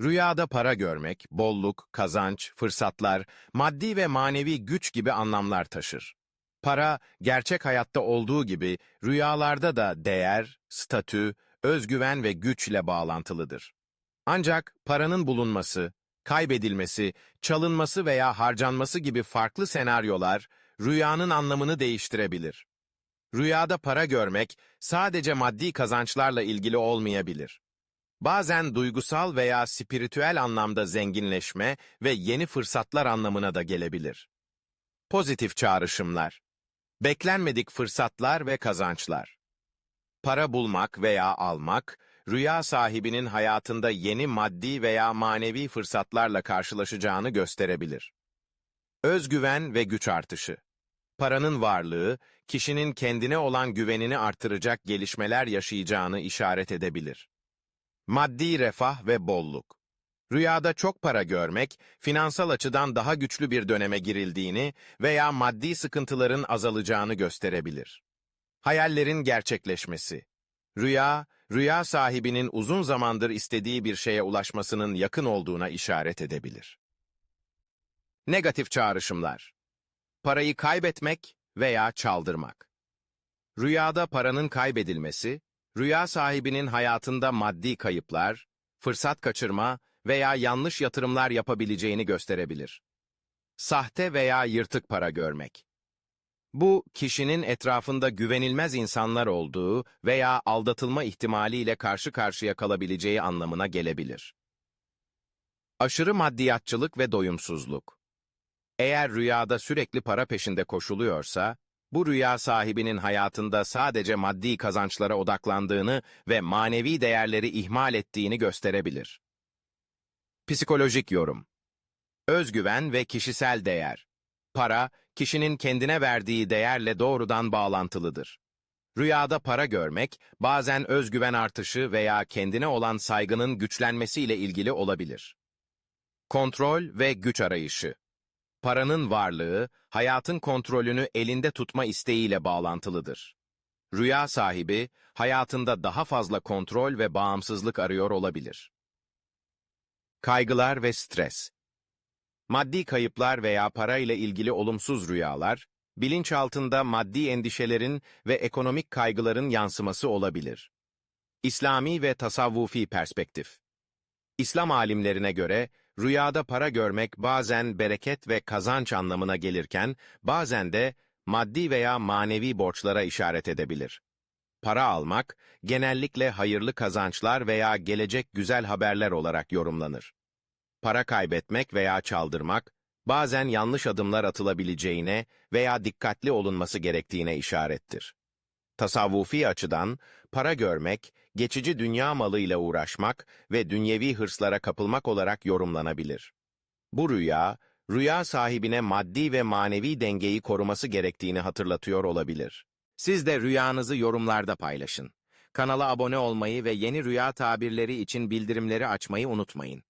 Rüyada para görmek, bolluk, kazanç, fırsatlar, maddi ve manevi güç gibi anlamlar taşır. Para, gerçek hayatta olduğu gibi rüyalarda da değer, statü, özgüven ve güçle bağlantılıdır. Ancak paranın bulunması, kaybedilmesi, çalınması veya harcanması gibi farklı senaryolar rüyanın anlamını değiştirebilir. Rüyada para görmek sadece maddi kazançlarla ilgili olmayabilir. Bazen duygusal veya spiritüel anlamda zenginleşme ve yeni fırsatlar anlamına da gelebilir. Pozitif çağrışımlar Beklenmedik fırsatlar ve kazançlar Para bulmak veya almak, rüya sahibinin hayatında yeni maddi veya manevi fırsatlarla karşılaşacağını gösterebilir. Özgüven ve güç artışı Paranın varlığı, kişinin kendine olan güvenini artıracak gelişmeler yaşayacağını işaret edebilir. Maddi refah ve bolluk. Rüyada çok para görmek, finansal açıdan daha güçlü bir döneme girildiğini veya maddi sıkıntıların azalacağını gösterebilir. Hayallerin gerçekleşmesi. Rüya, rüya sahibinin uzun zamandır istediği bir şeye ulaşmasının yakın olduğuna işaret edebilir. Negatif çağrışımlar. Parayı kaybetmek veya çaldırmak. Rüyada paranın kaybedilmesi, rüya sahibinin hayatında maddi kayıplar, fırsat kaçırma veya yanlış yatırımlar yapabileceğini gösterebilir. Sahte veya yırtık para görmek. Bu, kişinin etrafında güvenilmez insanlar olduğu veya aldatılma ihtimaliyle karşı karşıya kalabileceği anlamına gelebilir. Aşırı maddiyatçılık ve doyumsuzluk. Eğer rüyada sürekli para peşinde koşuluyorsa, bu rüya sahibinin hayatında sadece maddi kazançlara odaklandığını ve manevi değerleri ihmal ettiğini gösterebilir. Psikolojik yorum Özgüven ve kişisel değer Para, kişinin kendine verdiği değerle doğrudan bağlantılıdır. Rüyada para görmek, bazen özgüven artışı veya kendine olan saygının güçlenmesiyle ilgili olabilir. Kontrol ve güç arayışı Paranın varlığı, hayatın kontrolünü elinde tutma isteğiyle bağlantılıdır. Rüya sahibi, hayatında daha fazla kontrol ve bağımsızlık arıyor olabilir. Kaygılar ve stres Maddi kayıplar veya para ile ilgili olumsuz rüyalar, bilinçaltında maddi endişelerin ve ekonomik kaygıların yansıması olabilir. İslami ve tasavvufi perspektif İslam alimlerine göre, rüyada para görmek bazen bereket ve kazanç anlamına gelirken, bazen de maddi veya manevi borçlara işaret edebilir. Para almak, genellikle hayırlı kazançlar veya gelecek güzel haberler olarak yorumlanır. Para kaybetmek veya çaldırmak, bazen yanlış adımlar atılabileceğine veya dikkatli olunması gerektiğine işarettir. Tasavvufi açıdan, para görmek, geçici dünya malıyla uğraşmak ve dünyevi hırslara kapılmak olarak yorumlanabilir. Bu rüya, rüya sahibine maddi ve manevi dengeyi koruması gerektiğini hatırlatıyor olabilir. Siz de rüyanızı yorumlarda paylaşın. Kanala abone olmayı ve yeni rüya tabirleri için bildirimleri açmayı unutmayın.